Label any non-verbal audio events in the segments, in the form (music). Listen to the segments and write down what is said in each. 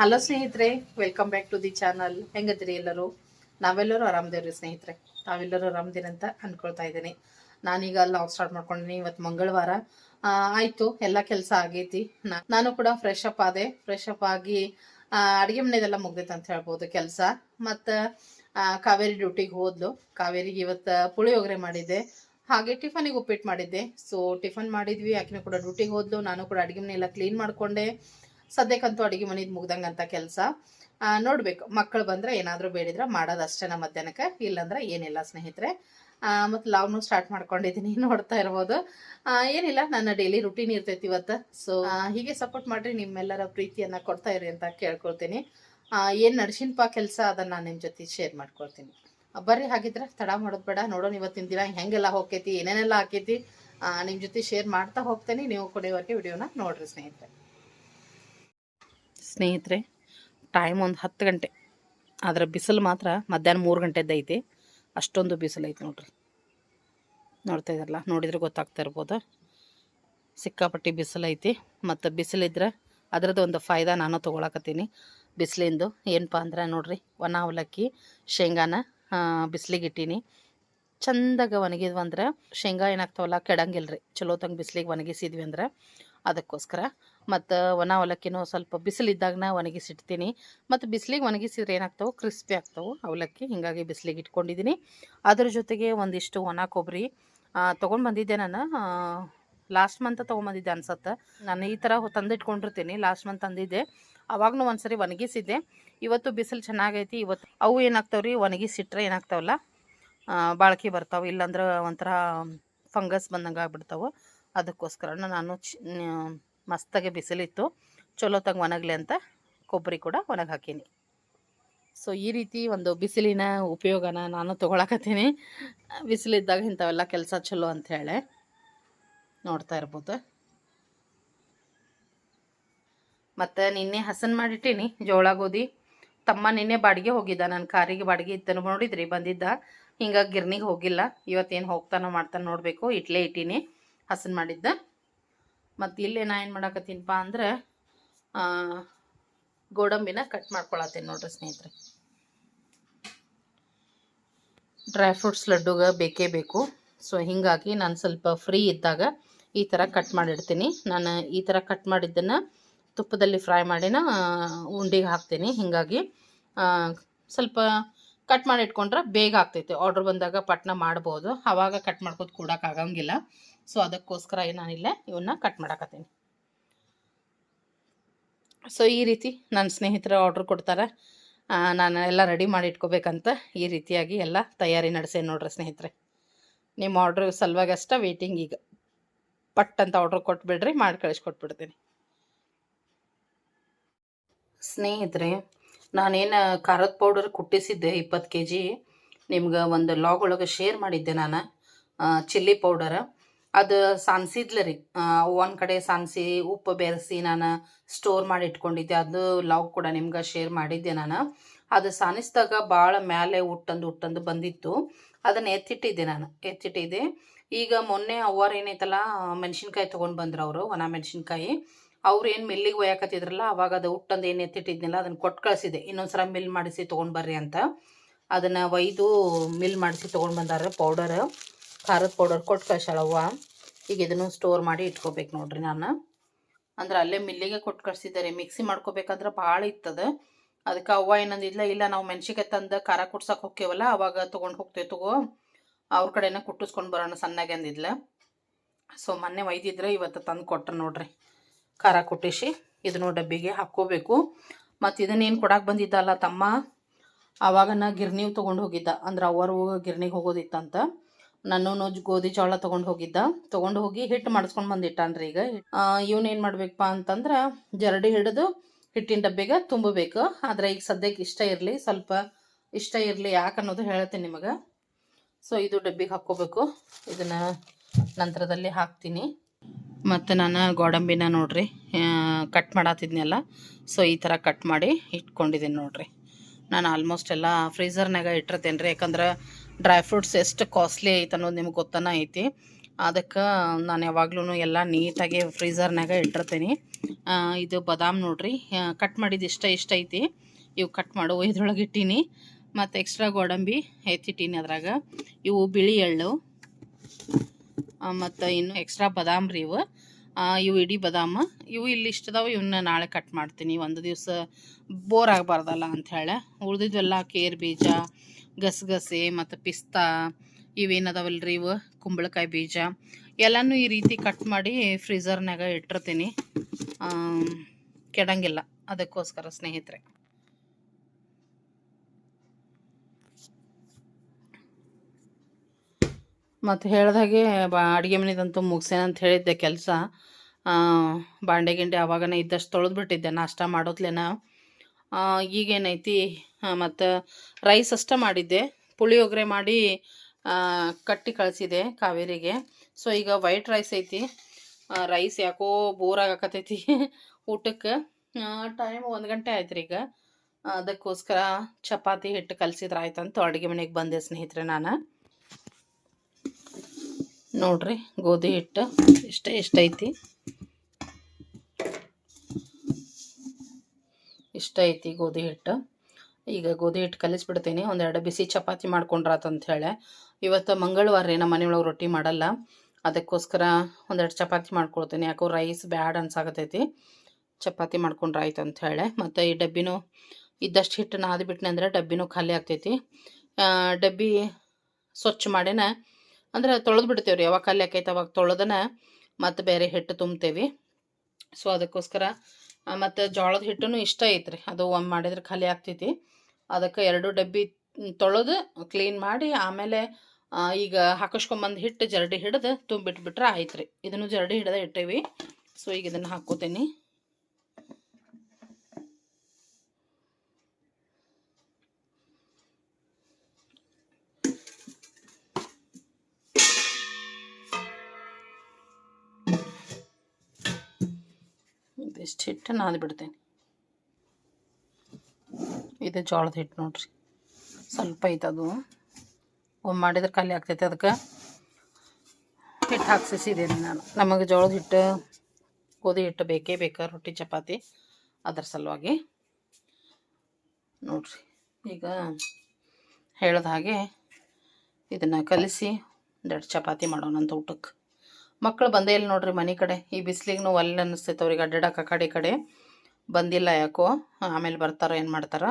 Hello ಸ್ನೇಹಿತರೆ welcome back to the channel ಹೆಂಗದ್ರಿ ಎಲ್ಲರೂ? ನಾವೆಲ್ಲರೂ ಆರಾಮದೇವ್ರಿ ಸ್ನೇಹಿತರೆ. ತಾವೆಲ್ಲರೂ ಆರಾಮದಿರಿ ಅಂತ ಅನ್ಕೊಳ್ತಾ ಇದ್ದೀನಿ. ನಾನೀಗ ಲಾಗ್ ಸ್ಟಾರ್ಟ್ ಮಾಡ್ಕೊಂಡಿನಿ ಇವತ್ತು ಮಂಗಳವಾರ. ಆಯಿತು, ಎಲ್ಲ ಕೆಲಸ ಆಗೈತಿ. ನಾನು ಕೂಡ ಫ್ರೆಶ್ ಅಪ್ ಆದೆ. ಫ್ರೆಶ್ ಅಪ್ ಆಗಿ ಅಡುಗೆ ಮನೆದೆಲ್ಲ ಮುಗ್ದೈತೆ ಅಂತ ಹೇಳ್ಬೋದು ಕೆಲಸ. ಮತ್ತು ಕಾವೇರಿ ಡ್ಯೂಟಿಗೆ ಹೋದ್ಲು. ಕಾವೇರಿಗೆ ಇವತ್ತು ಪುಳಿಯೋಗರೆ ಮಾಡಿದ್ದೆ. ಹಾಗೆ ಟಿಫನಿಗೆ ಉಪ್ಪಿಟ್ಟು ಮಾಡಿದ್ದೆ. ಸೊ ಟಿಫನ್ ಮಾಡಿದ್ವಿ. ಆಕಿನೂ ಕೂಡ ಡ್ಯೂಟಿಗೆ ಹೋದ್ಲು. ನಾನು ಕೂಡ ಅಡುಗೆ ಮನೆ ಎಲ್ಲ ಕ್ಲೀನ್ ಮಾಡ್ಕೊಂಡೆ. ಸದ್ಯಕ್ಕಂತೂ ಅಡುಗೆ ಮನೆದು ಮುಗ್ದಂಗಂತ ಕೆಲಸ. ನೋಡಬೇಕು. ಮಕ್ಕಳು ಬಂದ್ರೆ ಏನಾದರೂ ಬೇಡಿದ್ರೆ ಮಾಡೋದು ಅಷ್ಟೇನ ಮಧ್ಯಾಹ್ನಕ್ಕೆ? ಇಲ್ಲಾಂದ್ರೆ ಏನಿಲ್ಲ ಸ್ನೇಹಿತರೆ. ಮತ್ತು ಲಾವ್ನು ಸ್ಟಾರ್ಟ್ ಮಾಡ್ಕೊಂಡಿದ್ದೀನಿ (laughs) ನೋಡ್ತಾ ಇರ್ಬೋದು. ಏನಿಲ್ಲ, ನನ್ನ ಡೈಲಿ ರುಟೀನ್ ಇರ್ತೈತಿ ಇವತ್ತು. ಸೊ ಹೀಗೆ ಸಪೋರ್ಟ್ ಮಾಡ್ರಿ, ನಿಮ್ಮೆಲ್ಲರ ಪ್ರೀತಿಯನ್ನ ಕೊಡ್ತಾ ಇರಿ ಅಂತ ಕೇಳ್ಕೊಳ್ತೀನಿ. ಏನು ನಡ್ಸಿನ್ಪ ಕೆಲಸ, ಅದನ್ನ ನಾನು ನಿಮ್ಮ ಜೊತೆ ಶೇರ್ ಮಾಡ್ಕೊಳ್ತೀನಿ. ಬರ್ರಿ, ಹಾಗಿದ್ರೆ ತಡ ಮಾಡೋದು ಬೇಡ. ನೋಡೋಣ ಇವತ್ತಿನ ದಿನ ಹೆಂಗೆಲ್ಲ ಹೋಗ್ತೈತಿ, ಏನೇನೆಲ್ಲ ಹಾಕೈತಿ ನಿಮ್ಮ ಜೊತೆ ಶೇರ್ ಮಾಡ್ತಾ ಹೋಗ್ತೇನೆ. ನೀವು ಕೊಡೋವರೆಗೆ ವಿಡಿಯೋನ ನೋಡ್ರಿ ಸ್ನೇಹಿತರೆ. ಸ್ನೇಹಿತರೆ ಟೈಮ್ ಒಂದು ಹತ್ತು ಗಂಟೆ. ಅದರ ಬಿಸಿಲು ಮಾತ್ರ ಮಧ್ಯಾಹ್ನ ಮೂರು ಗಂಟೆದ್ದು ಐತಿ. ಅಷ್ಟೊಂದು ಬಿಸಿಲು ಐತೆ ನೋಡ್ರಿ. ನೋಡ್ತಾ ಇದ್ದಾರಲ್ಲ ನೋಡಿದ್ರೆ ಗೊತ್ತಾಗ್ತಾ ಇರ್ಬೋದು. ಸಿಕ್ಕಾಪಟ್ಟಿ ಬಿಸಿಲೈತಿ ಮತ್ತು ಬಿಸಿಲಿದ್ರೆ ಅದರದ್ದು ಒಂದು ಫಾಯ್ದಾ ನಾನು ತೊಗೊಳಕತ್ತೀನಿ. ಬಿಸಿಲಿಂದು ಏನಪ್ಪ ಅಂದ್ರೆ ನೋಡ್ರಿ, ಒಣ ಅವಲಕ್ಕಿ, ಶೇಂಗಾನ ಬಿಸಿಲಿಗೆ ಇಟ್ಟೀನಿ. ಚಂದಾಗ ಒಣಗಿದ್ವು ಅಂದ್ರೆ ಶೇಂಗಾ ಏನಾಗ್ತಾವಲ್ಲ ಕೆಡಂಗಿಲ್ಲ ರೀ ಚಲೋ ತಂಗ ಬಿಸಿಲಿಗೆ ಒಣಗಿಸಿದ್ವಿ ಅಂದ್ರೆ ಅದಕ್ಕೋಸ್ಕರ ಮತ್ತು ಒಣ ಅವಲಕ್ಕಿನೂ ಸ್ವಲ್ಪ ಬಿಸಿಲಿದ್ದಾಗನ ಒಣಗಿಸಿಡ್ತೀನಿ. ಮತ್ತು ಬಿಸಿಲಿಗೆ ಒಣಗಿಸಿದ್ರೆ ಏನಾಗ್ತಾವೆ? ಕ್ರಿಸ್ಪಿ ಆಗ್ತಾವೆ. ಅವಲಕ್ಕಿ ಹೀಗಾಗಿ ಬಿಸಿಲಿಗೆ ಇಟ್ಕೊಂಡಿದ್ದೀನಿ ಅದ್ರ ಜೊತೆಗೆ ಒಂದಿಷ್ಟು ಒಣ ಕೊಬ್ಬರಿ ತೊಗೊಂಡು ಬಂದಿದ್ದೆ ನಾನು. ಲಾಸ್ಟ್ ಮಂತ್ ತೊಗೊಂಬಂದಿದ್ದೆ ಅನ್ಸತ್ತೆ. ನಾನು ಈ ಥರ ತಂದಿಟ್ಕೊಂಡಿರ್ತೀನಿ. Last month ತಂದಿದ್ದೆ. ಅವಾಗೂ ಒಂದ್ಸರಿ ಒಣಗಿಸಿದ್ದೆ. ಇವತ್ತು ಬಿಸಿಲು ಚೆನ್ನಾಗೈತಿ. ಇವತ್ತು ಅವು ಏನಾಗ್ತಾವ್ರಿ? ಒಣಗಿಸಿಟ್ರೆ ಏನಾಗ್ತಾವಲ್ಲ? ಬಾಳ್ಕೆ ಬರ್ತಾವೆ. ಇಲ್ಲಾಂದ್ರೆ ಒಂಥರ ಫಂಗಸ್ ಬಂದಂಗೆ ಆಗ್ಬಿಡ್ತಾವೆ ಅದಕ್ಕೋಸ್ಕರ ನಾನು ಮಸ್ತಾಗೆ ಬಿಸಿಲಿತ್ತು. ಚಲೋ ತಂಗ ಒಣಗಲಿ ಅಂತ ಕೊಬ್ಬರಿ ಕೂಡ ಒಣಗಿ ಹಾಕೀನಿ. ಸೊ ಈ ರೀತಿ ಒಂದು ಬಿಸಿಲಿನ ಉಪಯೋಗನ ನಾನು ತೊಗೊಳಕತ್ತೀನಿ. ಬಿಸಿಲಿದ್ದಾಗ ಇಂಥವೆಲ್ಲ ಕೆಲಸ ಚಲೋ ಅಂಥೇಳಿ ನೋಡ್ತಾ ಇರ್ಬೋದು. ಮತ್ತು ನಿನ್ನೆ ಹಸನ್ ಮಾಡಿಟ್ಟೀನಿ, ಜೋಳ ಗೋಧಿ. ತಮ್ಮ ನಿನ್ನೆ ಬಾಡಿಗೆ ಹೋಗಿದ್ದ ನನ್ನ ಕಾರಿಗೆ ಬಾಡಿಗೆ ಇತ್ತನು ನೋಡಿದ್ರಿ, ಬಂದಿದ್ದ. ಹಿಂಗಾಗಿ ಗಿರ್ನಿಗೆ ಹೋಗಿಲ್ಲ. ಇವತ್ತೇನು ಹೋಗ್ತಾನೋ ಮಾಡ್ತಾನೆ ನೋಡಬೇಕು, ಇಟ್ಲೇ ಇಟ್ಟೀನಿ, ಹಸನ್ ಮಾಡಿದ್ದ. ಮತ್ತು ಇಲ್ಲೇ ನಾ ಏನು ಮಾಡಾಕತ್ತೀನಪ್ಪ ಅಂದ್ರೆ ಗೋಡಂಬಿನ ಕಟ್ ಮಾಡ್ಕೊಳತ್ತೀನಿ ನೋಡ್ರಿ ಸ್ನೇಹಿತರೆ. ಡ್ರೈ ಫ್ರೂಟ್ಸ್ ಲಡ್ಡುಗೆ ಬೇಕೇ ಬೇಕು. ಸೊ ಹೀಗಾಗಿ ನಾನು ಸ್ವಲ್ಪ ಫ್ರೀ ಇದ್ದಾಗ ಈ ಥರ ಕಟ್ ಮಾಡಿಡ್ತೀನಿ. ನಾನು ಈ ಥರ ಕಟ್ ಮಾಡಿದ್ದನ್ನು ತುಪ್ಪದಲ್ಲಿ ಫ್ರೈ ಮಾಡಿನ ಉಂಡಿಗೆ ಹಾಕ್ತೀನಿ. ಹೀಗಾಗಿ ಸ್ವಲ್ಪ ಕಟ್ ಮಾಡಿ ಇಟ್ಕೊಂಡ್ರೆ ಬೇಗ ಆಗ್ತೈತೆ. ಆರ್ಡ್ರ್ ಬಂದಾಗ ಪಟ್ನ ಮಾಡ್ಬೋದು. ಅವಾಗ ಕಟ್ ಮಾಡ್ಕೋತ ಕೂಡಕ್ಕಾಗಂಗಿಲ್ಲ ಸೊ ಅದಕ್ಕೋಸ್ಕರ ನಾನಿಲ್ಲೇ ಇವನ್ನ ಕಟ್ ಮಾಡಾಕತ್ತೀನಿ. ಸೊ ಈ ರೀತಿ ನನ್ನ ಸ್ನೇಹಿತರು ಆರ್ಡ್ರ್ ಕೊಡ್ತಾರೆ. ನಾನು ಎಲ್ಲ ರೆಡಿ ಮಾಡಿ ಇಟ್ಕೋಬೇಕಂತ ಈ ರೀತಿಯಾಗಿ ಎಲ್ಲ ತಯಾರಿ ನಡೆಸೇ ನೋಡ್ರಿ ಸ್ನೇಹಿತರೆ. ನಿಮ್ಮ ಆರ್ಡ್ರ್ ಸಲುವಾಗಿ ಅಷ್ಟೇ ವೇಟಿಂಗ್ ಈಗ. ಪಟ್ ಅಂತ ಆರ್ಡ್ರ್ ಕೊಟ್ಬಿಡ್ರಿ, ಮಾಡಿ ಕಳಿಸ್ಕೊಟ್ಬಿಡ್ತೀನಿ. ಸ್ನೇಹಿತರೆ ನಾನೇನು ಖಾರದ ಪೌಡರ್ ಕುಟ್ಟಿಸಿದ್ದೆ, ಇಪ್ಪತ್ತು ಕೆ ಜಿ ನಿಮ್ಗೆ ಒಂದು ಲಾಗ್ ಒಳಗೆ ಶೇರ್ ಮಾಡಿದ್ದೆ ನಾನು ಚಿಲ್ಲಿ ಪೌಡರ್ ಅದು ಸಾನ್ಸಿದ್ಲ ರೀ. ಒಂದು ಕಡೆ ಸಾನ್ಸಿ, ಉಪ್ಪು ಬೆರೆಸಿ ನಾನು ಸ್ಟೋರ್ ಮಾಡಿ ಇಟ್ಕೊಂಡಿದ್ದೆ. ಅದು ಲಾಗ್ ಕೂಡ ನಿಮ್ಗೆ ಶೇರ್ ಮಾಡಿದ್ದೆ ನಾನು. ಅದು ಸಾನಿಸಿದಾಗ ಭಾಳ ಮೇಲೆ ಉಟ್ಟಂದು ಉಟ್ಟಂದು ಬಂದಿತ್ತು. ಅದನ್ನು ಎತ್ತಿಟ್ಟಿದ್ದೆ ನಾನು, ಎತ್ತಿಟ್ಟಿದ್ದೆ. ಈಗ ಮೊನ್ನೆ ಅವ್ವಾರು ಏನೈತಲ್ಲ ಮೆಣಸಿನ್ಕಾಯಿ ತೊಗೊಂಡು ಬಂದ್ರು ಅವರು, ಒಣ ಮೆಣಸಿನ್ಕಾಯಿ. ಅವ್ರು ಏನು ಮಿಲ್ಲಿಗೆ ಒಯ್ಯಾಕತ್ತಿದ್ರಲ್ಲ, ಅವಾಗ ಅದು ಹುಟ್ಟಂದು ಏನು ಎತ್ತಿಟ್ಟಿದ್ನಲ್ಲ ಅದನ್ನು ಕೊಟ್ಟು ಕಳಿಸಿದೆ. ಇನ್ನೊಂದು ಸಲ ಮಿಲ್ ಮಾಡಿಸಿ ತೊಗೊಂಡು ಬರ್ರಿ ಅಂತ. ಅದನ್ನು ಒಯ್ದು ಮಿಲ್ ಮಾಡಿಸಿ ತೊಗೊಂಡು ಬಂದಾರ ಪೌಡರ್. ಖಾರದ ಪೌಡರ್ ಕೊಟ್ಟು ಕಳ್ಸಳವ್ವ ಈಗ ಇದನ್ನು ಸ್ಟೋರ್ ಮಾಡಿ ಇಟ್ಕೋಬೇಕು ನೋಡ್ರಿ ನಾನು. ಅಂದ್ರೆ ಅಲ್ಲೇ ಮಿಲ್ಲಿಗೆ ಕೊಟ್ಟು ಕಳ್ಸಿದ್ದಾರೆ. ಮಿಕ್ಸಿ ಮಾಡ್ಕೋಬೇಕಂದ್ರೆ ಭಾಳ ಇತ್ತದ. ಅದಕ್ಕೆ ಅವ್ವ ಏನಂದಿಲ್ಲ ಇಲ್ಲ ನಾವು ಮೆಣಸಿಗೆ ತಂದು ಖಾರ ಕುಡ್ಸಕ್ಕೆ ಹೋಗ್ತೇವಲ್ಲ ಅವಾಗ ತೊಗೊಂಡು ಹೋಗ್ತೇವೆ ತಗೋ. ಅವ್ರ ಕಡೆನ ಕುಟ್ಟಿಸ್ಕೊಂಡು ಬರೋಣ ಸಣ್ಣಗೆ ಅಂದಿದ್ಲ. ಸೊ ಮೊನ್ನೆ ಒಯ್ದಿದ್ರೆ, ಇವತ್ತು ತಂದು ಕೊಟ್ರು ನೋಡ್ರಿ. ಖಾರ ಕುಟ್ಟಿಸಿ ಇದನ್ನು ಡಬ್ಬಿಗೆ ಹಾಕ್ಕೋಬೇಕು. ಮತ್ತು ಇದನ್ನೇನು ಕೊಡಕ್ಕೆ ಬಂದಿದ್ದಲ್ಲ ತಮ್ಮ? ಆವಾಗ ನಾ ಗಿರ್ನಿವು ತೊಗೊಂಡು ಹೋಗಿದ್ದ. ಅಂದ್ರೆ ಅವರು ಗಿರ್ನಿಗೆ ಹೋಗೋದಿತ್ತಂತ. ನಾನು ಗೋಧಿ ಜೋಳ ತೊಗೊಂಡು ಹೋಗಿದ್ದ. ತೊಗೊಂಡು ಹೋಗಿ ಹಿಟ್ಟು ಮಾಡಿಸ್ಕೊಂಡು ಬಂದಿಟ್ಟಾನ್ರಿ ಈಗ. ಇವನೇನು ಮಾಡ್ಬೇಕಪ್ಪ ಅಂತಂದ್ರೆ ಜರಡಿ ಹಿಡಿದು ಹಿಟ್ಟಿನ ಡಬ್ಬಿಗೆ ತುಂಬಬೇಕು. ಆದರೆ ಈಗ ಸದ್ಯಕ್ಕೆ ಇಷ್ಟ ಇರಲಿ, ಸ್ವಲ್ಪ ಇಷ್ಟ ಇರಲಿ ಯಾಕೆ ಅನ್ನೋದು ಹೇಳ್ತೀನಿ ನಿಮಗೆ. ಸೊ ಇದು ಡಬ್ಬಿಗೆ ಹಾಕ್ಕೋಬೇಕು. ಇದನ್ನು ನಂತರದಲ್ಲಿ ಹಾಕ್ತೀನಿ. ಮತ್ತು ನಾನು ಗೋಡಂಬಿನ ನೋಡ್ರಿ ಕಟ್ ಮಾಡತ್ತಿದ್ನಲ್ಲ ಸೊ ಈ ಥರ ಕಟ್ ಮಾಡಿ ಇಟ್ಕೊಂಡಿದ್ದೀನಿ ನೋಡ್ರಿ. ನಾನು ಆಲ್ಮೋಸ್ಟ್ ಎಲ್ಲ ಫ್ರೀಸರ್ನಾಗ ಇಟ್ಟಿರ್ತೇನೆ ರೀ ಯಾಕಂದ್ರೆ ಡ್ರೈ ಫ್ರೂಟ್ಸ್ ಎಷ್ಟು ಕಾಸ್ಟ್ಲಿ ಐತೆ ಅನ್ನೋದು ನಿಮ್ಗೆ ಗೊತ್ತನ ಐತಿ. ಅದಕ್ಕೆ ನಾನು ಯಾವಾಗ್ಲೂ ಎಲ್ಲ ನೀಟಾಗಿ ಫ್ರೀಸರ್ನಾಗ ಇಟ್ಟಿರ್ತೀನಿ. ಇದು ಬದಾಮ್ ನೋಡ್ರಿ ಕಟ್ ಮಾಡಿದ್ದು ಇಷ್ಟ ಇಷ್ಟ ಐತಿ. ಇವು ಕಟ್ ಮಾಡು, ಇದ್ರೊಳಗೆ ಇಟ್ಟೀನಿ. ಮತ್ತು ಎಕ್ಸ್ಟ್ರಾ ಗೋಡಂಬಿ ಎತ್ತಿಟ್ಟೀನಿ ಅದ್ರಾಗ. ಇವು ಬಿಳಿ ಎಳ್ಳು ಮತ್ತು ಇನ್ನು ಎಕ್ಸ್ಟ್ರಾ ಬದಾಮ್ ರೀ ಇವು ಇವು ಇಡೀ ಬದಾಮ. ಇವು ಇಲ್ಲಿ ಇಷ್ಟದಾವೆ ಇವನ್ನ ನಾಳೆ ಕಟ್ ಮಾಡ್ತೀನಿ. ಒಂದು ದಿವಸ ಬೋರ್ ಆಗಬಾರ್ದಲ್ಲ ಅಂಥೇಳಿ ಉಳಿದಿದ್ವೆಲ್ಲ ಕೇರ್ ಬೀಜ, ಗಸಗಸೆ ಮತ್ತು ಪಿಸ್ತಾ ಇವೇನದಾವಲ್ಲ ರೀ ಇವು? ಕುಂಬಳಕಾಯಿ ಬೀಜ. ಎಲ್ಲನೂ ಈ ರೀತಿ ಕಟ್ ಮಾಡಿ ಫ್ರೀಝರ್ನಾಗ ಇಟ್ಟಿರ್ತೀನಿ. ಕೆಡಂಗಿಲ್ಲ. ಅದಕ್ಕೋಸ್ಕರ ಸ್ನೇಹಿತರೆ. ಮತ್ತು ಹೇಳ್ದಾಗೆ ಬಾ ಅಡುಗೆ ಮನೆದಂತೂ ಮುಗಿಸೇನಂತ ಹೇಳಿದ್ದೆ ಕೆಲಸ. ಬಾಂಡೆ ಗಿಂಡೆ ಆವಾಗನೇ ಇದ್ದಷ್ಟು ತೊಳೆದು ಬಿಟ್ಟಿದ್ದೆ ನಾಷ್ಟ ಮಾಡೋದ್ಲೇನ. ಆ, ಈಗೇನೈತಿ ಮತ್ತು ರೈಸ್ ಅಷ್ಟೇ ಮಾಡಿದ್ದೆ. ಪುಳಿಯೋಗರೆ ಮಾಡಿ ಕಟ್ಟಿ ಕಳಿಸಿದೆ ಕಾವೇರಿಗೆ. ಸೊ ಈಗ ವೈಟ್ ರೈಸ್ ಐತಿ. ರೈಸ್ ಯಾಕೋ ಬೋರ್ ಆಗಾಕತ್ತೈತಿ (laughs) ಊಟಕ್ಕೆ. ಟೈಮ್ ಒಂದು ಗಂಟೆ ಆಯ್ತು ರೀ ಈಗ. ಅದಕ್ಕೋಸ್ಕರ ಚಪಾತಿ ಹಿಟ್ಟು ಕಲಸಿದ್ರೆ ಆಯ್ತಂತ ಅಡುಗೆ ಮನೆಗೆ ಬಂದೆ ಸ್ನೇಹಿತರೆ ನಾನು. ನೋಡ್ರಿ, ಗೋಧಿ ಹಿಟ್ಟು ಇಷ್ಟ ಇಷ್ಟೈತಿ ಇಷ್ಟ ಐತಿ ಗೋಧಿ ಹಿಟ್ಟು. ಈಗ ಗೋಧಿ ಹಿಟ್ಟು ಕಲಿಸ್ಬಿಡ್ತೀನಿ. ಒಂದೆರಡು ಬಿಸಿ ಚಪಾತಿ ಮಾಡ್ಕೊಂಡ್ರಾತಂತ ಹೇಳಿ. ಇವತ್ತು ಮಂಗಳವಾರ ರೀ, ನಮ್ಮ ಮನೆಯೊಳಗೆ ರೊಟ್ಟಿ ಮಾಡಲ್ಲ. ಅದಕ್ಕೋಸ್ಕರ ಒಂದೆರಡು ಚಪಾತಿ ಮಾಡ್ಕೊಳ್ತೀನಿ. ಯಾಕೋ ರೈಸ್ ಬ್ಯಾಡ್ ಅನ್ಸಾಕತ್ತೈತಿ. ಚಪಾತಿ ಮಾಡ್ಕೊಂಡ್ರೆ ಆಯ್ತು ಅಂತ ಹೇಳಿ. ಮತ್ತು ಈ ಡಬ್ಬಿನೂ, ಇದ್ದಷ್ಟು ಹಿಟ್ಟು ನಾದಿ ಬಿಟ್ನೆ ಅಂದ್ರೆ ಡಬ್ಬಿನೂ ಖಾಲಿ ಆಗ್ತೈತಿ. ಡಬ್ಬಿ ಸ್ವಚ್ಛ ಮಾಡಿನ ಅಂದ್ರೆ ತೊಳೆದು ಬಿಡ್ತೇವೆ ರೀ ಯಾವಾಗ ಖಾಲಿ ಆಕೈತೆ ಅವಾಗ ತೊಳೆದನ ಮತ್ತು ಬೇರೆ ಹಿಟ್ಟು ತುಂಬ್ತೇವೆ. ಸೊ ಅದಕ್ಕೋಸ್ಕರ ಮತ್ತು ಜೋಳದ ಹಿಟ್ಟು ಇಷ್ಟ ಐತ್ರಿ. ಅದು ಒಮ್ಮೆ ಮಾಡಿದ್ರೆ ಖಾಲಿ ಆಗ್ತೈತಿ. ಅದಕ್ಕೆ ಎರಡು ಡಬ್ಬಿ ತೊಳೆದು ಕ್ಲೀನ್ ಮಾಡಿ ಆಮೇಲೆ ಈಗ ಹಾಕಿಸ್ಕೊಂಬಂದು ಹಿಟ್ಟು ಜರಡಿ ಹಿಡಿದು ತುಂಬಿಟ್ಬಿಟ್ರೆ ಆಯ್ತು ರೀ ಇದನ್ನು ಜರಡಿ ಹಿಡ್ದೆ ಇಟ್ಟೇವಿ. ಸೊ ಈಗ ಇದನ್ನು ಹಾಕ್ಕೋತೀನಿ ಇದಿಷ್ಟು ಹಿಟ್ಟು ನಾದಿ ಬಿಡ್ತೇನೆ. ಇದು ಜೋಳದ ಹಿಟ್ಟು ನೋಡ್ರಿ. ಸ್ವಲ್ಪ ಐತೆ ಅದು. ಒಮ್ಮೆ ಮಾಡಿದ್ರೆ ಖಾಲಿ ಆಗ್ತೈತೆ ಅದಕ್ಕೆ ಹಿಟ್ಟು ಹಾಕ್ಸಿಸಿದ್ದೀನಿ ನಾನು. ನಮಗೆ ಜೋಳದ ಹಿಟ್ಟು, ಗೋಧಿ ಹಿಟ್ಟು ಬೇಕೇ ಬೇಕಾ? ರೊಟ್ಟಿ, ಚಪಾತಿ ಅದರ ಸಲುವಾಗಿ. ನೋಡ್ರಿ. ಈಗ ಹೇಳ್ದ ಹಾಗೆ ಇದನ್ನು ಕಲಿಸಿ ಎರಡು ಚಪಾತಿ ಮಾಡೋಣ ಅಂತ ಊಟಕ್ಕೆ. ಮಕ್ಕಳು ಬಂದೇ ಇಲ್ಲ ನೋಡ್ರಿ ಮನೆ ಕಡೆ. ಈ ಬಿಸಿಲಿಗೂ ಒಲ್ಲೆ ಅನ್ನಿಸ್ತೈತೆ ಅವ್ರಿಗೆ. ಅಡ್ಡಾಡಕ್ಕೆ ಕಡೆ ಕಡೆ. ಬಂದಿಲ್ಲ ಯಾಕೋ. ಆಮೇಲೆ ಬರ್ತಾರ ಏನು ಮಾಡ್ತಾರೋ.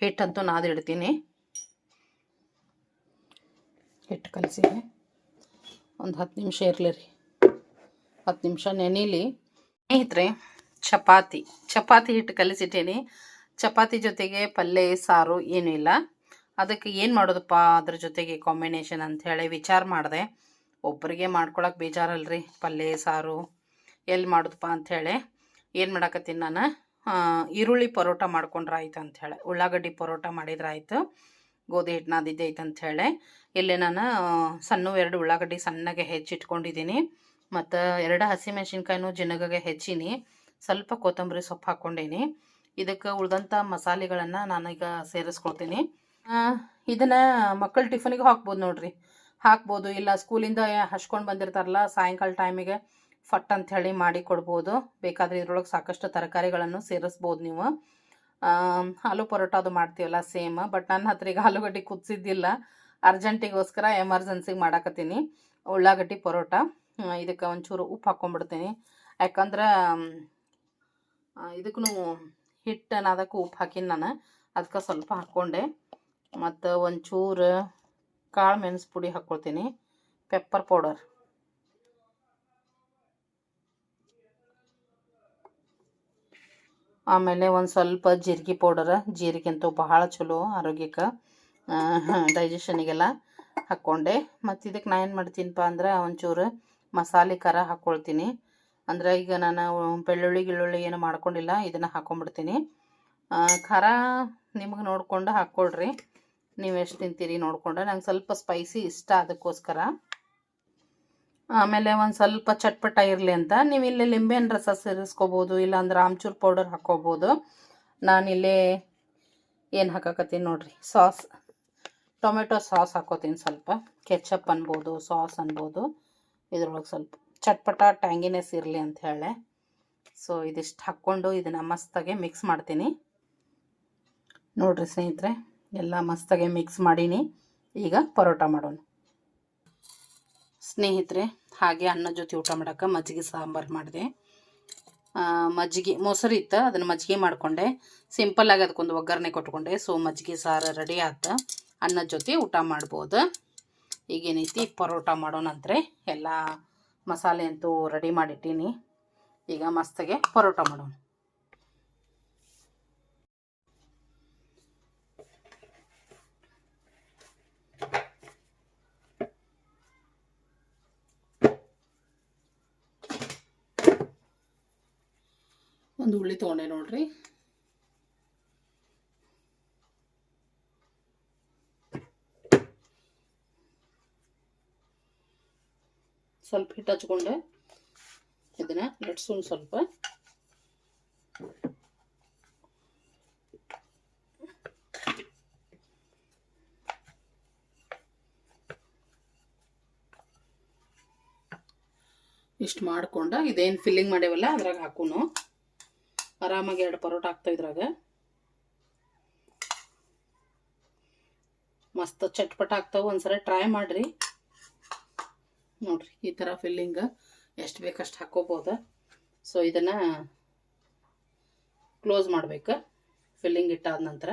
ಹಿಟ್ಟಂತೂ ನಾದಿಡ್ತೀನಿ ಹಿಟ್ಟು ಕಲಸಿದೆ. ಒಂದು ಹತ್ತು ನಿಮಿಷ ಇರಲಿ ರೀ. ಹತ್ತು ನಿಮಿಷ ನೆನೀಲಿ. ಸ್ನೇಹಿತರೆ, ಚಪಾತಿ. ಚಪಾತಿ ಹಿಟ್ಟು ಕಲಿಸಿಟ್ಟೀನಿ ಚಪಾತಿ ಜೊತೆಗೆ ಪಲ್ಯ ಸಾರು ಏನೂ ಇಲ್ಲ. ಅದಕ್ಕೆ ಏನು ಮಾಡೋದಪ್ಪ ಅದ್ರ ಜೊತೆಗೆ ಕಾಂಬಿನೇಷನ್ ಅಂಥೇಳಿ ವಿಚಾರ ಮಾಡಿದೆ. ಒಬ್ಬರಿಗೆ ಮಾಡ್ಕೊಳಕ್ಕೆ ಬೇಜಾರಲ್ರಿ. ಪಲ್ಯ, ಸಾರು ಎಲ್ಲಿ ಮಾಡೋದಪ್ಪ ಅಂಥೇಳಿ ಏನು ಮಾಡಕತ್ತೀನಿ ನಾನು? ಈರುಳ್ಳಿ ಪರೋಟ ಮಾಡ್ಕೊಂಡ್ರೆ ಆಯ್ತು ಅಂಥೇಳಿ ಉಳ್ಳಾಗಡ್ಡಿ ಪರೋಟ ಮಾಡಿದ್ರೆ ಆಯಿತು ಗೋಧಿ ಹಿಟ್ಟು ನಾದಿದ್ದೆ ಐತೆ ಅಂಥೇಳಿ ಇಲ್ಲಿ ನಾನು ಸಣ್ಣ ಎರಡು ಉಳ್ಳಾಗಡ್ಡಿ ಸಣ್ಣಗೆ ಹೆಚ್ಚಿಟ್ಕೊಂಡಿದ್ದೀನಿ ಮತ್ತು ಎರಡು ಹಸಿಮೆಣ್ಸಿನ್ಕಾಯಿನೂ ಜಿನಗಗೆ ಹೆಚ್ಚಿನಿ. ಸ್ವಲ್ಪ ಕೊತ್ತಂಬರಿ ಸೊಪ್ಪು ಹಾಕ್ಕೊಂಡೀನಿ. ಇದಕ್ಕೆ ಉಳ್ದಂಥ ಮಸಾಲೆಗಳನ್ನು ನಾನೀಗ ಸೇರಿಸ್ಕೊಳ್ತೀನಿ. ಇದನ್ನು ಮಕ್ಕಳ ಟಿಫನಿಗೆ ಹಾಕ್ಬೋದು ನೋಡ್ರಿ. ಹಾಕ್ಬೋದು. ಇಲ್ಲ, ಸ್ಕೂಲಿಂದ ಹಚ್ಕೊಂಡು ಬಂದಿರ್ತಾರಲ್ಲ, ಸಾಯಂಕಾಲ ಟೈಮಿಗೆ ಫಟ್ ಅಂತ ಹೇಳಿ ಮಾಡಿ ಕೊಡ್ಬೋದು. ಬೇಕಾದರೆ ಇದ್ರೊಳಗೆ ಸಾಕಷ್ಟು ತರಕಾರಿಗಳನ್ನು ಸೇರಿಸ್ಬೋದು ನೀವು. ಆಲೂ ಪರೋಟ ಅದು ಮಾಡ್ತೀವಲ್ಲ ಸೇಮ್ ಬಟ್ ನನ್ನ ಹತ್ರ ಈಗ ಆಲೂಗಡ್ಡೆ ಕುದಿಸಿದ್ದಿಲ್ಲ. ಅರ್ಜೆಂಟಿಗೋಸ್ಕರ ಎಮರ್ಜೆನ್ಸಿಗೆ ಮಾಡಾಕತ್ತೀನಿ. ಉಳ್ಳಾಗಡ್ಡಿ ಪರೋಟ. ಇದಕ್ಕೆ ಒಂಚೂರು ಉಪ್ಪು ಹಾಕ್ಕೊಂಡ್ಬಿಡ್ತೀನಿ. ಯಾಕಂದ್ರೆ ಇದಕ್ಕೂ ಹಿಟ್ಟು ಅನ್ನೋದಕ್ಕೂ ಉಪ್ಪು ಹಾಕಿನಿ ನಾನು. ಅದಕ್ಕೆ ಸ್ವಲ್ಪ ಹಾಕ್ಕೊಂಡೆ. ಮತ್ತು ಒಂಚೂರು ಕಾಳು ಮೆಣಸು ಪುಡಿ ಹಾಕ್ಕೊಳ್ತೀನಿ ಪೆಪ್ಪರ್ ಪೌಡರ್ ಆಮೇಲೆ ಒಂದು ಸ್ವಲ್ಪ ಜೀರಿಗೆ ಪೌಡರ್ ಜೀರಿಗೆ ಅಂತೂ ಬಹಳ ಚಲೋ ಆರೋಗ್ಯಕ್ಕೆ ಡೈಜೆಷನಿಗೆಲ್ಲ ಹಾಕ್ಕೊಂಡೆ ಮತ್ತು ಇದಕ್ಕೆ ನಾನು ಏನು ಮಾಡ್ತೀನಪ್ಪ ಅಂದ್ರೆ ಒಂಚೂರು ಮಸಾಲೆ ಖಾರ ಹಾಕ್ಕೊಳ್ತೀನಿ ಅಂದ್ರೆ ಈಗ ನಾನು ಬೆಳ್ಳುಳ್ಳಿ ಗಿಳ್ಳುಳ್ಳಿ ಏನು ಮಾಡ್ಕೊಂಡಿಲ್ಲ ಇದನ್ನು ಹಾಕ್ಕೊಂಬಿಡ್ತೀನಿ ಆ, ಖಾರ ನಿಮಗೆ ನೋಡಿಕೊಂಡು ಹಾಕ್ಕೊಳ್ರಿ ನೀವು ಎಷ್ಟು ತಿಂತೀರಿ ನೋಡಿಕೊಂಡು ನಂಗೆ ಸ್ವಲ್ಪ ಸ್ಪೈಸಿ ಇಷ್ಟ ಅದಕ್ಕೋಸ್ಕರ. ಆಮೇಲೆ ಒಂದು ಸ್ವಲ್ಪ ಚಟ್ಪಟ ಇರಲಿ ಅಂತ. ನೀವು ಇಲ್ಲಿ ಲಿಂಬೆಹಣ್ಣು ರಸ ಸೇರಿಸ್ಕೋಬೋದು, ಇಲ್ಲಾಂದ್ರೆ ಆಮ್ಚೂರ್ ಪೌಡರ್ ಹಾಕ್ಕೋಬೋದು. ನಾನಿಲ್ಲೇ ಏನು ಹಾಕಕತ್ತೀನಿ ನೋಡಿರಿ, ಸಾಸ್, ಟೊಮೆಟೊ ಸಾಸ್ ಹಾಕೋತೀನಿ ಸ್ವಲ್ಪ. ಕೆಚಪ್ ಅನ್ಬೋದು, ಸಾಸ್ ಅನ್ಬೋದು. ಇದ್ರೊಳಗೆ ಸ್ವಲ್ಪ ಚಟ್ಪಟ ಟ್ಯಾಂಗಿನೆಸ್ ಇರಲಿ ಅಂತ ಹೇಳಿ. ಸೊ ಇದಿಷ್ಟು ಹಾಕ್ಕೊಂಡು ಇದನ್ನು ಮಸ್ತಾಗೆ ಮಿಕ್ಸ್ ಮಾಡ್ತೀನಿ. ನೋಡಿರಿ ಸ್ನೇಹಿತರೆ. ಎಲ್ಲ ಮಸ್ತಾಗೆ ಮಿಕ್ಸ್ ಮಾಡೀನಿ. ಈಗ ಪರೋಟ ಮಾಡೋಣ. ಸ್ನೇಹಿತರೆ, ಹಾಗೆ ಅನ್ನ ಜೊತೆ ಊಟ ಮಾಡೋಕೆ ಮಜ್ಜಿಗೆ ಸಾಂಬಾರು ಮಾಡಿದೆ. ಮಜ್ಜಿಗೆ ಮೊಸರು ಇತ್ತು, ಅದನ್ನು ಮಜ್ಜಿಗೆ ಮಾಡಿಕೊಂಡೆ. ಸಿಂಪಲ್ಲಾಗಿ ಅದಕ್ಕೊಂದು ಒಗ್ಗರಣೆ ಕೊಟ್ಕೊಂಡೆ. ಸೊ ಮಜ್ಜಿಗೆ ಸಾರು ರೆಡಿ ಆಯ್ತು ಅನ್ನದ ಜೊತೆ ಊಟ ಮಾಡ್ಬೋದು. ಈಗೇನೈತಿ, ಪರೋಟ ಮಾಡೋಣಂದ್ರೆ ಎಲ್ಲ ಮಸಾಲೆ ಅಂತೂ ರೆಡಿ ಮಾಡಿಟ್ಟೀನಿ. ಈಗ ಮಸ್ತಾಗೆ ಪರೋಟ ಮಾಡೋಣ. ಒಂದು ಉಳ್ಳಿ ತೊಗೊಂಡೆ ನೋಡ್ರಿ. ಸ್ವಲ್ಪ ಹಿಟ್ಟು ಹಚ್ಕೊಂಡೆ. ಇದನ್ನ ಲಟ್ಸೋಣ ಸ್ವಲ್ಪ. ಇಷ್ಟು ಮಾಡ್ಕೊಂಡ ಇದೇನು ಫಿಲ್ಲಿಂಗ್ ಮಾಡೇವಲ್ಲ ಅದ್ರಾಗ ಹಾಕುನು. ಆರಾಮಾಗಿ ಎರಡು ಪರೋಟ ಹಾಕ್ತಾ ಇದ್ರಾಗ. ಮಸ್ತ್ ಚಟ್ಪಟ ಆಗ್ತಾವ ಒಂದ್ಸಲ ಟ್ರೈ ಮಾಡ್ರಿ. ನೋಡ್ರಿ, ಈ ಥರ ಫಿಲ್ಲಿಂಗ್ ಎಷ್ಟು ಬೇಕಷ್ಟು ಹಾಕೋಬೋದು. ಸೊ ಇದನ್ನು ಕ್ಲೋಸ್ ಮಾಡಬೇಕು ಫಿಲ್ಲಿಂಗ್ ಇಟ್ಟಾದ ನಂತರ.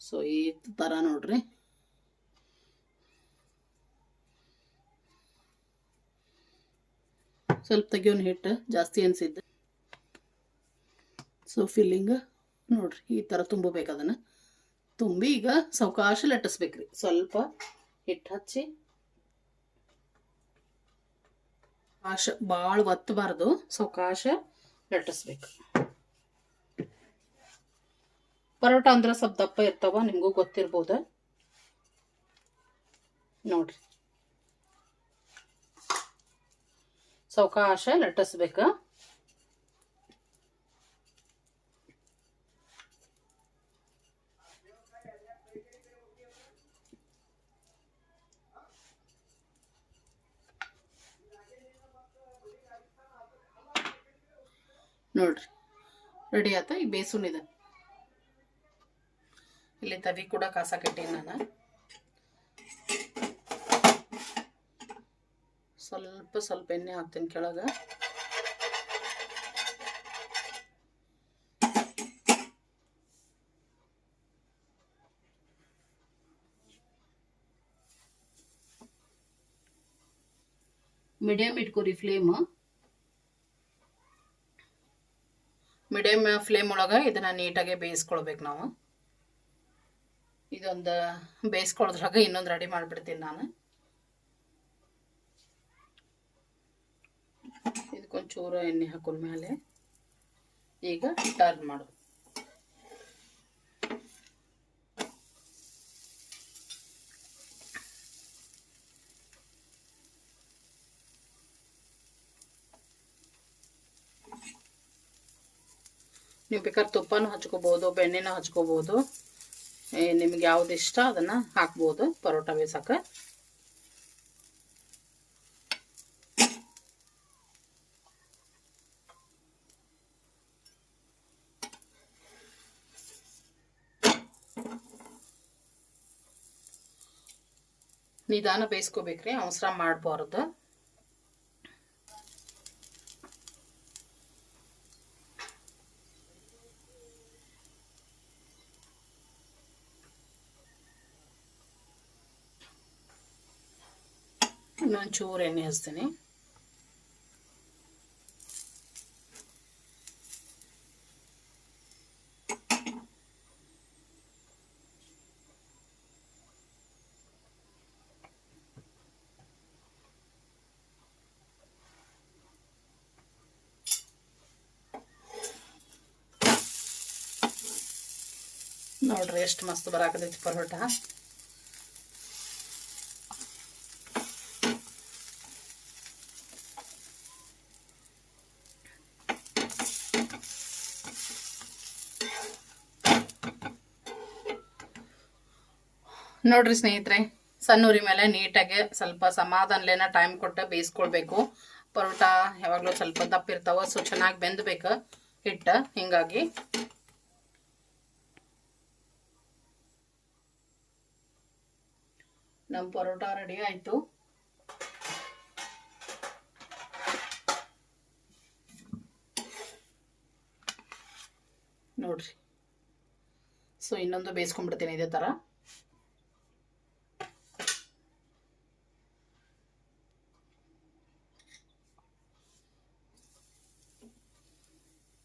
ಸೊ ಈ ಥರ ನೋಡ್ರಿ. ಸ್ವಲ್ಪ ತೆಗಿಯೋನ್ ಹಿಟ್ಟು ಜಾಸ್ತಿ ಅನ್ಸಿದ್ದು. ಸೊ ಫಿಲ್ಲಿಂಗ್ ನೋಡ್ರಿ, ಈ ಥರ ತುಂಬಬೇಕು ಅದನ್ನು. ತುಂಬಿ ಈಗ ಸಾವಕಾಶ ಲಟ್ಟಿಸ್ಬೇಕ್ರಿ ಸ್ವಲ್ಪ ಹಿಟ್ಟು ಹಚ್ಚಿ. ಕಾಶ ಭಾಳ ಒತ್ತಬಾರ್ದು. ಸಾವಕಾಶ ಲಟ್ಟಿಸ್ಬೇಕು. ಪರೋಟ ಅಂದ್ರೆ ಸ್ವಲ್ಪ ದಪ್ಪ ಇರ್ತಾವ, ನಿಮಗೂ ಗೊತ್ತಿರ್ಬೋದು. ನೋಡ್ರಿ. ಸಾವಕಾಶ ಲಟ್ಟಿಸ್ಬೇಕು. ನೋಡ್ರಿ. ರೆಡಿ ಆಯ್ತಾ ಈ ಬೇಸನ್ ಇದೆ ಇಲ್ಲಿ ತವಿ ಕೂಡ ಕಾಸಾಕಿಟ್ಟೀನಿ ನಾನು. ಸ್ವಲ್ಪ ಸ್ವಲ್ಪ ಎಣ್ಣೆ ಹಾಕ್ತೀನಿ ಕೆಳಗೆ. ಮೀಡಿಯಮ್ ಇಟ್ಕೋರಿ ಫ್ಲೇಮ್ ಮೀಡಿಯಮ್ ಫ್ಲೇಮ್ ಒಳಗೆ ಇದನ್ನು ನೀಟಾಗಿ ಬೇಯಿಸ್ಕೊಳ್ಬೇಕು ನಾವು. ಇದೊಂದು ಬೇಯಿಸ್ಕೊಳ್ಳೋದ್ರಾಗ ಇನ್ನೊಂದು ರೆಡಿ ಮಾಡಿಬಿಡ್ತೀನಿ ನಾನು. ಇದಕ್ಕೊಂಚೂರು ಎಣ್ಣೆ ಹಾಕೊಂಡ್ಮೇಲೆ ಈಗ ಟರ್ನ್ ಮಾಡು ನೀವು ಬೇಕಾದ್ರೆ ತುಪ್ಪನೂ ಹಚ್ಕೋಬೋದು, ಬೆಣ್ಣೆನೂ ಹಚ್ಕೋಬೋದು. ನಿಮ್ಗೆ ಯಾವ್ದು ಇಷ್ಟ ಅದನ್ನು ಹಾಕ್ಬೋದು, ಪರೋಟ ಬೇಸಕ್ಕೆ. ನಿಧಾನ ಬೇಯಿಸ್ಕೋಬೇಕ್ರಿ, ಅವಸರ ಮಾಡಬಾರ್ದು. ಇನ್ನೊಂದು ಚೂರು ಎಣ್ಣೆ ಹಚ್ತೀನಿ. ನೋಡ್ರಿ ಎಷ್ಟು ಮಸ್ತ್ ಬರಾಕತೈತಿ ಪರೋಟ. ನೋಡ್ರಿ ಸ್ನೇಹಿತರೆ ಸಣ್ಣ ಉರಿ ಮೇಲೆ ನೀಟಾಗಿ ಸ್ವಲ್ಪ ಸಮಾಧಾನಲೇನ ಟೈಮ್ ಕೊಟ್ಟು ಬೇಯಿಸ್ಕೊಳ್ಬೇಕು. ಪರೋಟ ಯಾವಾಗಲೂ ಸ್ವಲ್ಪ ದಪ್ಪ ಇರ್ತಾವ ಸೊ ಚೆನ್ನಾಗಿ ಬೆಂದಬೇಕು ಹಿಟ್ಟು, ಹಿಂಗಾಗಿ. ನಮ್ಮ ಪರೋಟ ರೆಡಿ ಆಯಿತು. ನೋಡ್ರಿ. ಸೊ ಇನ್ನೊಂದು ಬೇಯಿಸ್ಕೊಂಡ್ಬಿಡ್ತೀನಿ ಇದೇ ಥರ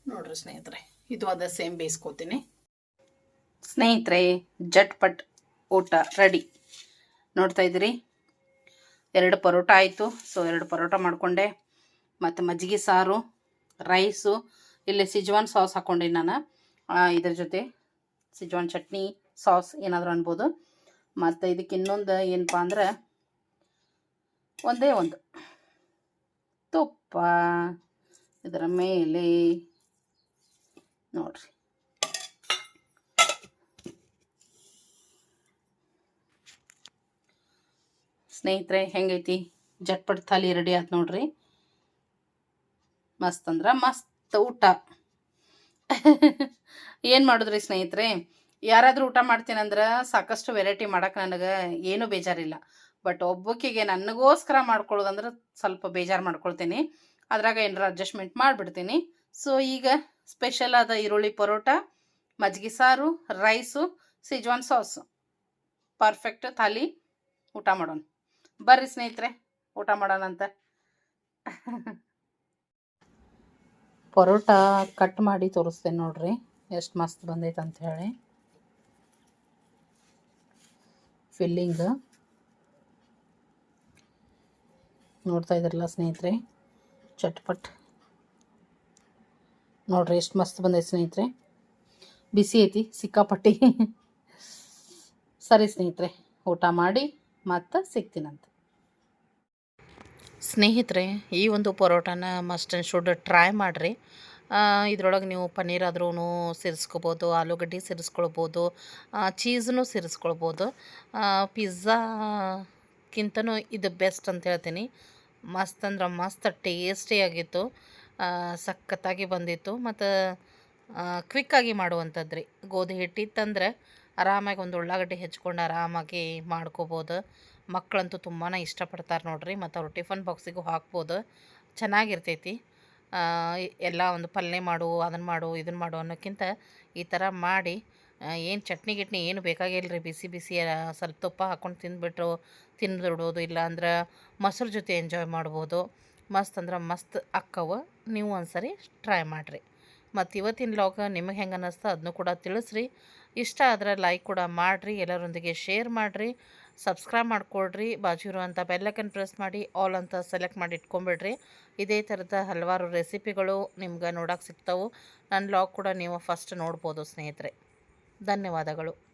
ನೋಡ್ರಿ ಸ್ನೇಹಿತರೆ, ಇದು ಅದ ಸೇಮ್ ಬೇಯಿಸ್ಕೋತೀನಿ ಸ್ನೇಹಿತರೆ, ಜಟ್ಪಟ್ ಊಟ ರೆಡಿ. ನೋಡ್ತಾ ಇದ್ದೀರಿ? ಎರಡು ಪರೋಟ ಆಯಿತು. ಸೊ ಎರಡು ಪರೋಟ ಮಾಡಿಕೊಂಡೆ. ಮತ್ತು ಮಜ್ಜಿಗೆ ಸಾರು, ರೈಸು, ಇಲ್ಲಿ ಸಿಜ್ವಾನ್ ಸಾಸ್ ಹಾಕ್ಕೊಂಡೆ ನಾನು. ಇದ್ರ ಜೊತೆ ಸಿಜ್ವಾನ್ ಚಟ್ನಿ ಸಾಸ್ ಏನಾದರೂ ಅನ್ಬೋದು. ಮತ್ತು ಇದಕ್ಕೆ ಇನ್ನೊಂದು ಏನಪ್ಪ ಅಂದ್ರೆ ಒಂದೇ ಒಂದು ತುಪ್ಪ. ಇದರ ಮೇಲೆ ನೋಡ್ರಿ. ಸ್ನೇಹಿತರೆ, ಹೆಂಗೈತಿ? ಜಟ್ಪಟ್ ಥಾಲಿ ರೆಡಿ ಆಯ್ತು ನೋಡ್ರಿ. ಮಸ್ತ್ ಅಂದ್ರೆ ಮಸ್ತ್ ಊಟ. (laughs) ಏನು ಮಾಡಿದ್ರಿ ಸ್ನೇಹಿತರೆ? ಯಾರಾದರೂ ಊಟ ಮಾಡ್ತೀನಂದ್ರೆ ಸಾಕಷ್ಟು ವೆರೈಟಿ ಮಾಡಕ್ಕೆ ನನಗೆ ಏನೂ ಬೇಜಾರಿಲ್ಲ. ಬಟ್ ಒಬ್ಬಕ್ಕಿಗೆ ನನಗೋಸ್ಕರ ಮಾಡ್ಕೊಳ್ಳೋದಂದ್ರೆ ಸ್ವಲ್ಪ ಬೇಜಾರು ಮಾಡ್ಕೊಳ್ತೀನಿ. ಅದ್ರಾಗ ಏನಾರ ಅಡ್ಜಸ್ಟ್ಮೆಂಟ್ ಮಾಡಿಬಿಡ್ತೀನಿ. ಸೊ ಈಗ ಸ್ಪೆಷಲ್ ಆದ ಈರುಳ್ಳಿ ಪರೋಟ, ಮಜ್ಜಿಗೆ ಸಾರು rice Schezwan sauce perfect thali ಊಟ ಮಾಡೋಣ. ಬರ್ರಿ ಸ್ನೇಹಿತರೆ, ಊಟ ಮಾಡೋಣ ಅಂತ. ಪರೋಟ ಕಟ್ ಮಾಡಿ ತೋರಿಸ್ತೇನೆ ನೋಡ್ರಿ, ಎಷ್ಟು ಮಸ್ತ್ ಬಂದೈತೆ ಹೇಳಿ. ಫಿಲ್ಲಿಂಗ್ ನೋಡ್ತಾ ಇದ್ರಲ್ಲ ಸ್ನೇಹಿತರೆ, ಚಟ್ಪಟ್. ನೋಡ್ರಿ ಎಷ್ಟು ಮಸ್ತ್ ಬಂದೈತೆ ಸ್ನೇಹಿತರೆ. ಬಿಸಿ ಐತಿ, ಸಿಕ್ಕಾಪಟ್ಟಿ. ಸರಿ ಸ್ನೇಹಿತರೆ, ಊಟ ಮಾಡಿ ಮತ್ತೆ ಸಿಗ್ತೀನಂತ. ಸ್ನೇಹಿತರೆ, ಈ ಒಂದು ಪರೋಟಾನ ಮಸ್ಟ್ ಆ್ಯಂಡ್ ಶುಡ್ ಟ್ರೈ ಮಾಡಿರಿ. ಇದ್ರೊಳಗೆ ನೀವು ಪನ್ನೀರ್ ಆದ್ರೂ ಸೇರಿಸ್ಕೋಬೋದು, ಆಲೂಗಡ್ಡೆ ಸೇರಿಸ್ಕೊಳ್ಬೋದು ಚೀಸ್ನು ಸೇರಿಸ್ಕೊಳ್ಬೋದು. ಪಿಜ್ಜಾಕ್ಕಿಂತನೂ ಇದು ಬೆಸ್ಟ್ ಅಂತ ಹೇಳ್ತೀನಿ. ಮಸ್ತ್ ಅಂದ್ರೆ ಮಸ್ತ್ ಟೇಸ್ಟಿಯಾಗಿತ್ತು ಸಖತ್ತಾಗಿ ಬಂದಿತ್ತು. ಮತ್ತು ಕ್ವಿಕ್ಕಾಗಿ ಮಾಡುವಂಥದ್ದು ರೀ ಗೋಧಿ ಹಿಟ್ಟಿತ್ತಂದ್ರೆ ಆರಾಮಾಗಿ ಒಂದು ಉಳ್ಳಾಗಡ್ಡಿ ಹೆಚ್ಕೊಂಡು ಆರಾಮಾಗಿ ಮಾಡ್ಕೋಬೋದು. ಮಕ್ಕಳಂತೂ ತುಂಬಾ ಇಷ್ಟಪಡ್ತಾರೆ ನೋಡಿರಿ. ಮತ್ತು ಅವ್ರು ಟಿಫನ್ ಬಾಕ್ಸಿಗೂ ಹಾಕ್ಬೋದು. ಚೆನ್ನಾಗಿರ್ತೈತಿ. ಎಲ್ಲ ಒಂದು ಪಲ್ಯ ಮಾಡು ಅದನ್ನು ಮಾಡು ಇದನ್ನು ಮಾಡು ಅನ್ನೋಕ್ಕಿಂತ ಈ ಥರ ಮಾಡಿ ಏನು ಚಟ್ನಿ ಗಿಟ್ನಿ ಏನು ಬೇಕಾಗಿಲ್ಲ ರೀ ಬಿಸಿ ಬಿಸಿ ಸ್ವಲ್ಪ ತುಪ್ಪ ಹಾಕ್ಕೊಂಡು ತಿಂದುಬಿಟ್ರು ತಿಂದು ಇಲ್ಲ ಅಂದ್ರೆ ಮೊಸರು ಜೊತೆ ಎಂಜಾಯ್ ಮಾಡ್ಬೋದು. ಮಸ್ತ್ ಅಂದ್ರೆ ಮಸ್ತ್ ಅಕ್ಕವ, ನೀವು ಒಂದ್ಸರಿ ಟ್ರೈ ಮಾಡಿರಿ. ಮತ್ತು ಇವತ್ತಿನ ಲಾಗ ನಿಮಗೆ ಹೆಂಗೆ ಅನ್ನಿಸ್ತಾ ಅದನ್ನು ಕೂಡ ತಿಳಿಸ್ರಿ. ಇಷ್ಟ ಆದರೆ ಲೈಕ್ ಕೂಡ ಮಾಡಿರಿ, ಎಲ್ಲರೊಂದಿಗೆ ಶೇರ್ ಮಾಡಿರಿ ಸಬ್ಸ್ಕ್ರೈಬ್ ಮಾಡಿಕೊಡ್ರಿ, ಬಾಜು ಇರುವಂಥ ಬೆಲ್ಲಕ್ಕನ್ನು ಪ್ರೆಸ್ ಮಾಡಿ ಆಲ್ ಅಂತ ಸೆಲೆಕ್ಟ್ ಮಾಡಿ ಇಟ್ಕೊಂಬಿಡ್ರಿ. ಇದೇ ಥರದ ಹಲವಾರು ರೆಸಿಪಿಗಳು ನಿಮ್ಗೆ ನೋಡೋಕೆ ಸಿಗ್ತವೆ. ನನ್ನ ಲಾಗ್ ಕೂಡ ನೀವು ಫಸ್ಟ್ ನೋಡ್ಬೋದು ಸ್ನೇಹಿತರೆ. ಧನ್ಯವಾದಗಳು.